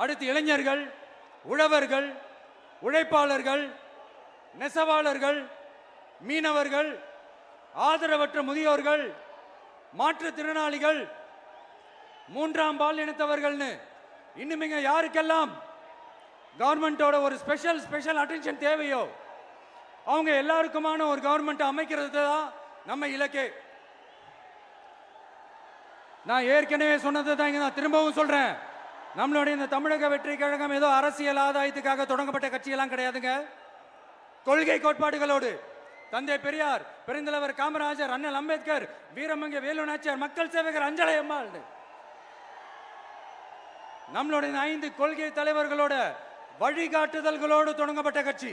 அடுத்து இளைஞர்கள் உழவர்கள் உழைப்பாளர்கள் நெசவாளர்கள் மீனவர்கள் ஆதரவற்ற முதியோர்கள் மாற்றுத்திறனாளிகள் மூன்றாம் பால் இனத்தவர்கள்னு இன்னும் யாருக்கெல்லாம் கவர்மெண்டோட ஒரு ஸ்பெஷல் ஸ்பெஷல் அட்டென்ஷன் தேவையோ அவங்க எல்லாருக்குமான ஒரு கவர்மெண்ட் அமைக்கிறது தான் நம்ம இலக்கே. நான் ஏற்கனவே சொன்னது தான் இங்கே நான் திரும்பவும் சொல்றேன். நம்மளுடைய இந்த தமிழக வெற்றி கழகம் ஏதோ அரசியல் ஆதாயத்துக்காக தொடங்கப்பட்ட கட்சியெல்லாம் கிடையாதுங்க. கொள்கை கோட்பாடுகளோடு தந்தை பெரியார் பெருந்தலைவர் காமராஜர் அண்ணல் அம்பேத்கர் வீரமங்க வேலு நாச்சியார் மக்கள் சேவகர் அஞ்சலை அம்மாள் நம்மளுடைய ஐந்து கொள்கை தலைவர்களோட வழிகாட்டுதல்களோடு தொடங்கப்பட்ட கட்சி.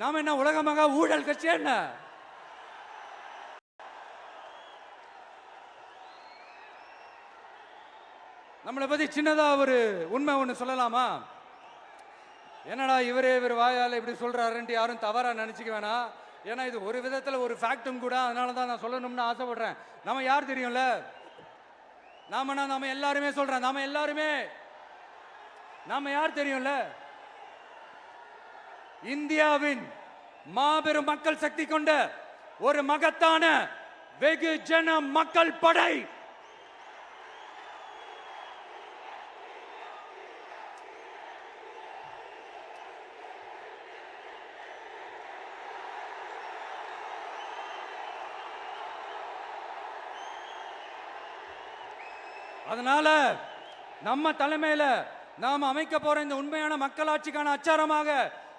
நாம என்ன உலகமாக ஊழல் கட்சி என்ன? நம்மளை பத்தி சின்னதா ஒரு உண்மை ஒண்ணு சொல்லலாமா? என்னடா இவரே இவர் வாயால் இப்படி சொல்றாருன்ட்டு யாரும் தவறா நினைச்சுக்க வேணாம். ஏன்னா இது ஒரு விதத்துல ஒரு ஃபேக்டும் கூட அதனால தான் நான் சொல்லணும்னு ஆசைப்படுறேன். நம்ம யார் தெரியும்ல? நாமனா நாம எல்லாருமே சொல்றேன் நாம எல்லாருமே நாம யார் தெரியும்ல? இந்தியாவின் மாபெரும் மக்கள் சக்தி கொண்ட ஒரு மகத்தான வெகுஜன மக்கள் படை. அதனால நம்ம தலைமையில நாம் அமைக்க போற இந்த உண்மையான மக்களாட்சிக்கான அச்சாரமாக